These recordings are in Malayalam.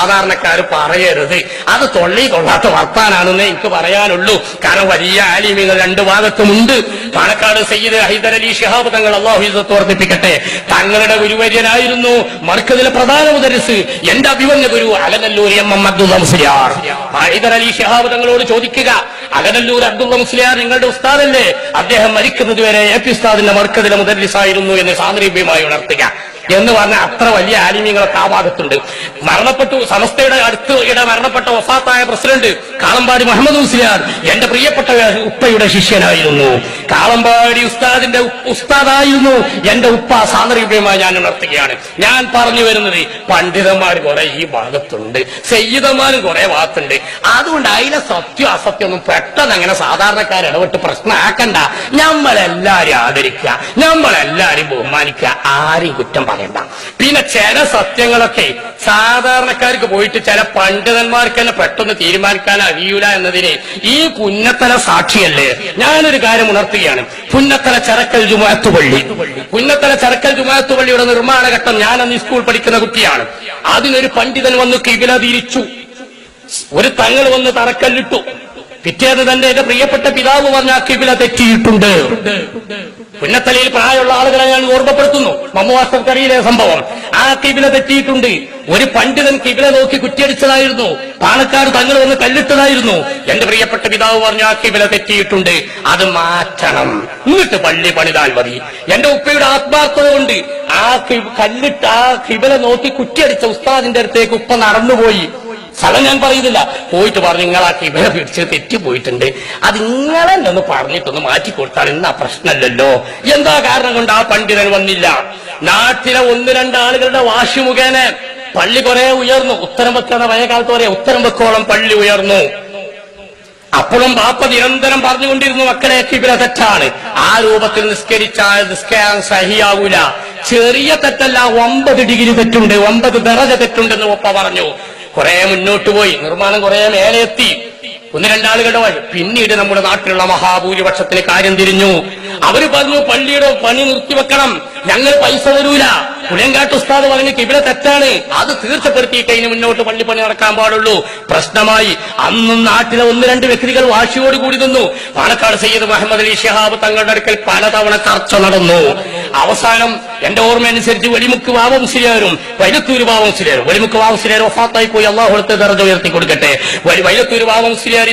സാധാരണക്കാർ പറയരുത്. അത് തൊള്ളി കൊള്ളാത്ത വർത്താനാണെന്നേ എനിക്ക് പറയാനുള്ളൂ. കാരണം വലിയ ആലിമികൾ രണ്ടു ഭാഗത്തുമുണ്ട്. പാലക്കാട് സയ്യിദ് ഹൈദർ അലി ഷിഹാബ് തങ്ങൾ അള്ളാഹു ഇസ്സത്ത് വർദ്ധിപ്പിക്കട്ടെ തങ്ങളുടെ ഗുരുവര്യനായിരുന്നു മർക്കതിലെ പ്രധാന മുദരിസ് എന്റെ അഭിമന്യ ഗുരു അലനല്ലൂർ എം എം അബ്ദുൽ മുസ്ലിയാർ ഹൈദർ അലി ഷിഹാബ് തങ്ങളോട് ചോദിക്കുക അലനല്ലൂർ അബ്ദുള്ള മുസ്ലിയാർ നിങ്ങളുടെ ഉസ്താദല്ലേ? അദ്ദേഹം മരിക്കുന്നത് വരെ എ പി ഉസ്താദിന്റെ മർക്കതിലെ മുദരിസായിരുന്നു എന്ന് സാന്ദ്രീപ്യമായി ഉണർത്തുക. എന്ന് പറഞ്ഞ അത്ര വലിയ ആലിമ്യങ്ങളൊക്കെ ആ ഭാഗത്തുണ്ട് മരണപ്പെട്ടു സമസ്തയുടെ അടുത്ത് ഇട മരണപ്പെട്ട വഫാത്തായ പ്രസിഡന്റ് കാളമ്പാടി മുഹമ്മദ് ഉസ്ലിയാർ എന്റെ പ്രിയപ്പെട്ട ഉപ്പയുടെ ശിഷ്യനായിരുന്നു. കാളമ്പാടി ഉസ്താദിന്റെ ഉസ്താദായിരുന്നു. എന്റെ ഉപ്പ സാന്ദർഭികമായി ഞാൻ ഉണർത്തുകയാണ്. ഞാൻ പറഞ്ഞു വരുന്നത് പണ്ഡിതന്മാർ കുറെ ഈ ഭാഗത്തുണ്ട് സയ്യിദന്മാരും കുറെ ഭാഗത്തുണ്ട്. അതുകൊണ്ട് അതിലെ സത്യം അസത്യം ഒന്നും പെട്ടെന്ന് അങ്ങനെ സാധാരണക്കാർ ഇടപെട്ട് പ്രശ്നമാക്കണ്ട. നമ്മളെല്ലാരും ആദരിക്കുക നമ്മളെല്ലാരും ബഹുമാനിക്കുക ആരെയും കുറ്റം പറയണ്ട. പിന്നെ ചില സത്യങ്ങളൊക്കെ സാധാരണക്കാർക്ക് പോയിട്ട് ചില പണ്ഡിതന്മാർക്ക് തന്നെ പെട്ടെന്ന് തീരുമാനിക്കാൻ അറിയൂല എന്നതിന് ഈ പുന്നത്തല സാക്ഷിയല്ലേ? ഞാനൊരു കാര്യം ഉണർത്തുകയാണ്. പുന്നത്തല ചരക്കൽ ജുമാത്തുപള്ളി പുന്നത്തല ചരക്കൽ ജുമാത്തുപള്ളിയുടെ നിർമ്മാണ ഘട്ടം ഞാൻ അന്ന് സ്കൂൾ പഠിക്കുന്ന കുട്ടിയാണ്. അതിനൊരു പണ്ഡിതൻ വന്ന് കിബില തിരിച്ചു. ഒരു തങ്ങൾ വന്ന് തറക്കല്ലിട്ടു. പിറ്റേന്ന് തന്റെ എന്റെ പ്രിയപ്പെട്ട പിതാവ് പറഞ്ഞ അക്കിബില കിബില തെറ്റിയിട്ടുണ്ട്. പുന്നത്തലയിൽ പ്രായമുള്ള ആളുകളെ ഞാൻ ഓർമ്മപ്പെടുത്തുന്നു. മമ്മുവാസ്തർക്കറിയിലെ സംഭവം. ആ കിബില തെറ്റിയിട്ടുണ്ട്. ഒരു പണ്ഡിതൻ കിബില നോക്കി കുറ്റിയടിച്ചതായിരുന്നു. പാണക്കാട് തങ്ങൾ വന്ന് കല്ലിട്ടതായിരുന്നു. എന്റെ പ്രിയപ്പെട്ട പിതാവ് പറഞ്ഞു ആ കിബില തെറ്റിയിട്ടുണ്ട്. അത് മാറ്റണം. എന്നിട്ട് പള്ളി പണിതാൽ മതി. എന്റെ ഉപ്പയുടെ ആത്മാർത്ഥത കൊണ്ട് ആ കല്ലിട്ട് ആ കിബില നോക്കി കുറ്റിയടിച്ച ഉസ്താദിന്റെ അടുത്തേക്ക് ഉപ്പ നടന്നുപോയി. സ്ഥലം ഞാൻ പറയുന്നില്ല. പോയിട്ട് പറഞ്ഞു നിങ്ങളാക്കി ഇവരെ പിടിച്ച് തെറ്റി പോയിട്ടുണ്ട് അത് നിങ്ങളെ ഒന്ന് പറഞ്ഞിട്ടൊന്ന് മാറ്റി കൊടുത്താൽ എന്നാ പ്രശ്നമല്ലല്ലോ. എന്താ കാരണം കൊണ്ട് ആ പണ്ഡിതൻ വന്നില്ല? നാട്ടിലെ ഒന്ന് രണ്ട് ആളുകളുടെ വാശി മുഖേന പള്ളി കുറെ ഉയർന്നു. ഉത്തരം വെക്കുന്ന പഴയ കാലത്ത് പറയാം ഉത്തരം വെക്കോളം പള്ളി ഉയർന്നു. അപ്പോഴും ബാപ്പ നിരന്തരം പറഞ്ഞുകൊണ്ടിരുന്നു മക്കളെ കിബില തെറ്റാണ്. ആ രൂപത്തിൽ നിസ്കരിച്ചാൽ നിസ്കാരം സഹിയാവൂല. ചെറിയ തെറ്റല്ല ഒമ്പത് ഡിഗ്രി തെറ്റുണ്ട് ഒമ്പത് ദറജ തെറ്റുണ്ടെന്ന് ഒപ്പ പറഞ്ഞു. കുറെ മുന്നോട്ട് പോയി. നിർമ്മാണം കുറെ മേലെ എത്തി ഒന്ന് രണ്ടാളുകളുടെ വഴി. പിന്നീട് നമ്മുടെ നാട്ടിലുള്ള മഹാഭൂരിപക്ഷത്തിന് കാര്യം തിരിഞ്ഞു. അവർ പറഞ്ഞു പള്ളിയുടെ പണി നിർത്തിവെക്കണം. ഞങ്ങൾ പൈസ തരൂല. പുളിയങ്കാട്ട് ഉസ്താദ് പറഞ്ഞു ഇവിടെ തെറ്റാണ്. അത് തീർച്ചപ്പെടുത്തിയിട്ട് അതിന് മുന്നോട്ട് പള്ളിപ്പണി നടക്കാൻ പാടുള്ളൂ. പ്രശ്നമായി അന്നും നാട്ടിലെ ഒന്ന് രണ്ട് വ്യക്തികൾ വാശിയോട് കൂടി നിന്നു. പാലക്കാട് സയ്യിദ് മുഹമ്മദ് അലി ഷിഹാബ് തങ്ങളുടെ അടുക്കൽ പലതവണ ചർച്ച നടന്നു. അവസാനം എന്റെ ഓർമ്മയനുസരിച്ച് വെളിമുക്ക് വാവം ശരിയാരും വൈലത്തൂര് വാവം ശരിയാരും വെളിമുക്ക് വാവം ശരിയാരും ഒഫാത്തായി പോയി. അള്ളാഹുലത്തെ ദർജ ഉയർത്തി കൊടുക്കട്ടെ. വൈലത്തൂര് വാവം ശരിയാർ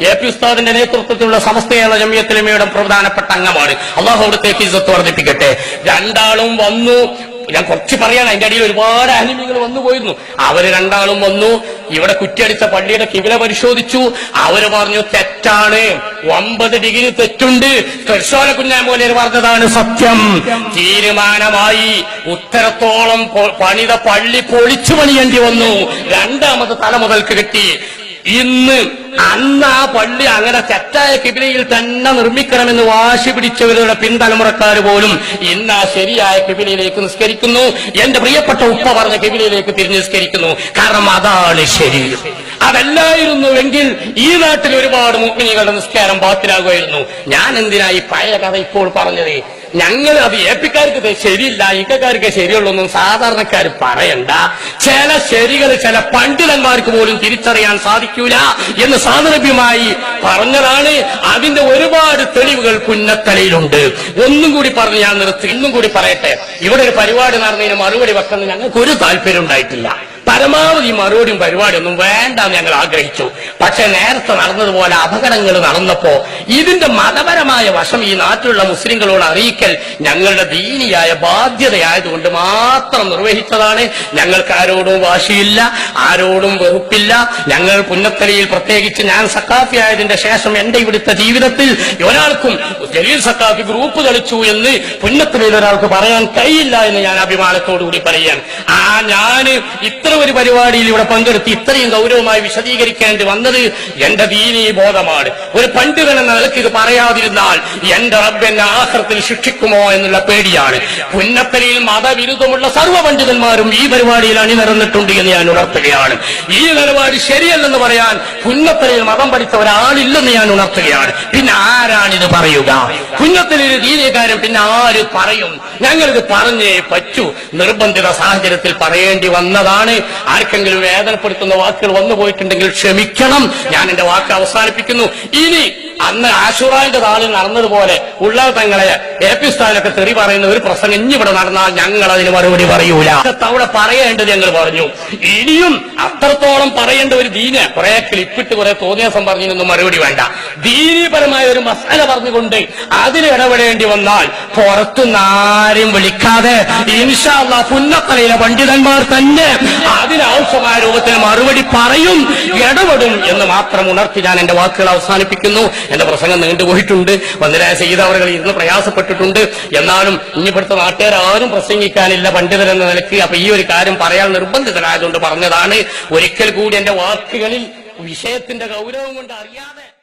എ പി ഉസ്താദിന്റെ നേതൃത്വത്തിലുള്ള സമസ്തയുള്ള ജമിയത്തിലുമയുടെ പ്രധാനപ്പെട്ട അംഗമാണ്. അള്ളാഹു അവിടുത്തേക്ക് വർദ്ധിപ്പിക്കട്ടെ. രണ്ടാളും വന്നു. ഞാൻ കുറച്ച് പറയാണ് അതിന്റെ അടിയിൽ ഒരുപാട് അനിമികൾ വന്നു പോയിരുന്നു. അവർ രണ്ടാളും വന്നു ഇവിടെ കുറ്റിയടിച്ച പള്ളിയുടെ കിവില പരിശോധിച്ചു. അവർ പറഞ്ഞു തെറ്റാണ്. ഒമ്പത് ഡിഗ്രി തെറ്റുണ്ട്. തൃശോല കുഞ്ഞാൻ പോലെ പറഞ്ഞതാണ് സത്യം. തീരുമാനമായി. ഉത്തരത്തോളം പണിത പള്ളി പൊളിച്ചു പണിയേണ്ടി വന്നു. രണ്ടാമത് തല മുതൽക്ക് കിട്ടി. ഇന്ന് അന്ന് ആ പള്ളി അങ്ങനെ തെറ്റായ കിബിലയിൽ തന്നെ നിർമ്മിക്കണമെന്ന് വാശി പിടിച്ചവരുടെ പിൻതലമുറക്കാർ പോലും ഇന്ന് ആ ശരിയായ കിബിലയിലേക്ക് നിസ്കരിക്കുന്നു. എന്റെ പ്രിയപ്പെട്ട ഉപ്പ പറഞ്ഞ കിബിലയിലേക്ക് തിരിഞ്ഞുസ്കരിക്കുന്നു കാരണം അതാണ് ശരി. അതല്ലായിരുന്നുവെങ്കിൽ ഈ നാട്ടിൽ ഒരുപാട് മുഗ്നികളുടെ നിസ്കാരം ബാത്തിലാകുമായിരുന്നു. ഞാൻ എന്തിനായി പഴയ കഥ ഇപ്പോൾ പറഞ്ഞത്? ഞങ്ങൾ അത് ഏപ്പിക്കാർക്ക് ശരിയില്ല ഇക്കക്കാർക്ക് ശരിയുള്ളൊന്നും സാധാരണക്കാർ പറയണ്ട. ചില ശരികൾ ചില പണ്ഡിതന്മാർക്ക് പോലും തിരിച്ചറിയാൻ സാധിക്കൂല എന്ന് സാന്ദർഭ്യമായി പറഞ്ഞതാണ്. അതിന്റെ ഒരുപാട് തെളിവുകൾ പുന്നത്തലയിലുണ്ട്. ഒന്നും കൂടി പറഞ്ഞ് ഞാൻ നിർത്തി ഇന്നും കൂടി പറയട്ടെ. ഇവിടെ ഒരു പരിപാടി നടന്നതിന് മറുപടി വെക്കുന്ന ഞങ്ങൾക്ക് ഒരു താല്പര്യം ഉണ്ടായിട്ടില്ല. പരമാവധി മറുപടിയും പരിപാടിയൊന്നും വേണ്ട ഞങ്ങൾ ആഗ്രഹിച്ചു. പക്ഷെ നേരത്തെ നടന്നതുപോലെ അപകടങ്ങൾ നടന്നപ്പോ ഇതിന്റെ മതപരമായ വശം ഈ നാട്ടിലുള്ള മുസ്ലിങ്ങളോട് അറിയിക്കൽ ഞങ്ങളുടെ ദീനിയായ ബാധ്യതയായതുകൊണ്ട് മാത്രം നിർവഹിച്ചതാണ്. ഞങ്ങൾക്ക് ആരോടും വാശിയില്ല ആരോടും വെറുപ്പില്ല. ഞങ്ങൾ പുന്നത്തലയിൽ പ്രത്യേകിച്ച് ഞാൻ സക്കാഫി ആയതിന്റെ ശേഷം എന്റെ ഇവിടുത്തെ ജീവിതത്തിൽ ഒരാൾക്കും ജലീൽ സക്കാഫി ഗ്രൂപ്പ് കളിച്ചു എന്ന് പുന്നത്തലയിൽ ഒരാൾക്ക് പറയാൻ കഴിയില്ല എന്ന് ഞാൻ അഭിമാനത്തോടു കൂടി പറയാൻ ആ ഞാൻ ഇത്ര ഒരു പരിപാടിയിൽ ഇവിടെ പങ്കെടുത്ത് ഇത്രയും ഗൗരവമായി വിശദീകരിക്കേണ്ടി വന്നത് എന്റെ ദീനീ ബോധമാണ്. ഒരു പണ്ഡിതൻ എന്ന നിലയ്ക്ക് ഇത് പറയാതിരുന്നാൽ എന്റെ റബ്ബ് എന്നെ ആഹ്രത്തിൽ ശിക്ഷിക്കുമോ എന്നുള്ള പേടിയാണ്. പുന്നത്തലയിൽ മതവിരുദ്ധമുള്ള സർവ പണ്ഡിതന്മാരും ഈ പരിപാടിയിൽ അണിനിരന്നിട്ടുണ്ട് എന്ന് ഞാൻ ഉണർത്തുകയാണ്. ഈ നിലപാട് ശരിയല്ലെന്ന് പറയാൻ പുന്നത്തലയിൽ മതം പഠിച്ച ഒരാളില്ലെന്ന് ഞാൻ ഉണർത്തുകയാണ്. പിന്നെ ആരാണിത് പറയുക? പുന്നത്തലയിൽ ദീനീകാരം പിന്നെ ആര് പറയും? ഞങ്ങളിത് പറഞ്ഞേ പറ്റൂ. നിർബന്ധിത സാഹചര്യത്തിൽ പറയേണ്ടി വന്നതാണ്. ആർക്കെങ്കിലും വേദനപ്പെടുത്തുന്ന വാക്കുകൾ വന്നു പോയിട്ടുണ്ടെങ്കിൽ ക്ഷമിക്കണം. ഞാൻ എന്റെ വാക്ക് അവസാനിപ്പിക്കുന്നു. ഇനി അന്ന് ആശുറാന്റെ നാളിൽ നടന്നതുപോലെ ഉള്ള തങ്ങളെ എ പി സ്ഥാനൊക്കെ തെറി പറയുന്ന ഒരു പ്രസംഗം ഇനി ഇവിടെ നടന്നാൽ ഞങ്ങൾ അതിന് മറുപടി പറയൂല. അവിടെ പറയേണ്ടത് ഞങ്ങൾ പറഞ്ഞു. ഇനിയും അത്രത്തോളം പറയേണ്ട ഒരു ദീന് കുറെ ക്ലിപ്പിട്ട് കുറെ തോന്നിയാസം പറഞ്ഞതിനൊന്നും മറുപടി വേണ്ട. ദീനീപരമായ ഒരു മസാല പറഞ്ഞുകൊണ്ട് അതിൽ ഇടപെടേണ്ടി വന്നാൽ പുറത്തു ആരെയും വിളിക്കാതെ ഇൻഷാല്ല പുന്നത്തലയിലെ പണ്ഡിതന്മാർ തന്നെ അതിനാവശ്യമായ രൂപത്തിൽ മറുപടി പറയും ഇടപെടും എന്ന് മാത്രം ഉണർത്തി ഞാൻ എന്റെ വാക്കുകൾ അവസാനിപ്പിക്കുന്നു. എന്റെ പ്രസംഗം നീണ്ടുപോയിട്ടുണ്ട് വന്നിരായ ചെയ്ത അവരുകൾ ഇരുന്ന് പ്രയാസപ്പെട്ടിട്ടുണ്ട്. എന്നാലും ഇനിപ്പെടുത്ത നാട്ടുകാരും പ്രസംഗിക്കാനില്ല പണ്ഡിതരെന്ന നിലയ്ക്ക്. അപ്പൊ ഈ ഒരു കാര്യം പറയാൻ നിർബന്ധിതനായതുകൊണ്ട് പറഞ്ഞതാണ്. ഒരിക്കൽ കൂടി എന്റെ വാക്കുകളിൽ വിഷയത്തിന്റെ ഗൗരവം കൊണ്ട് അറിയാതെ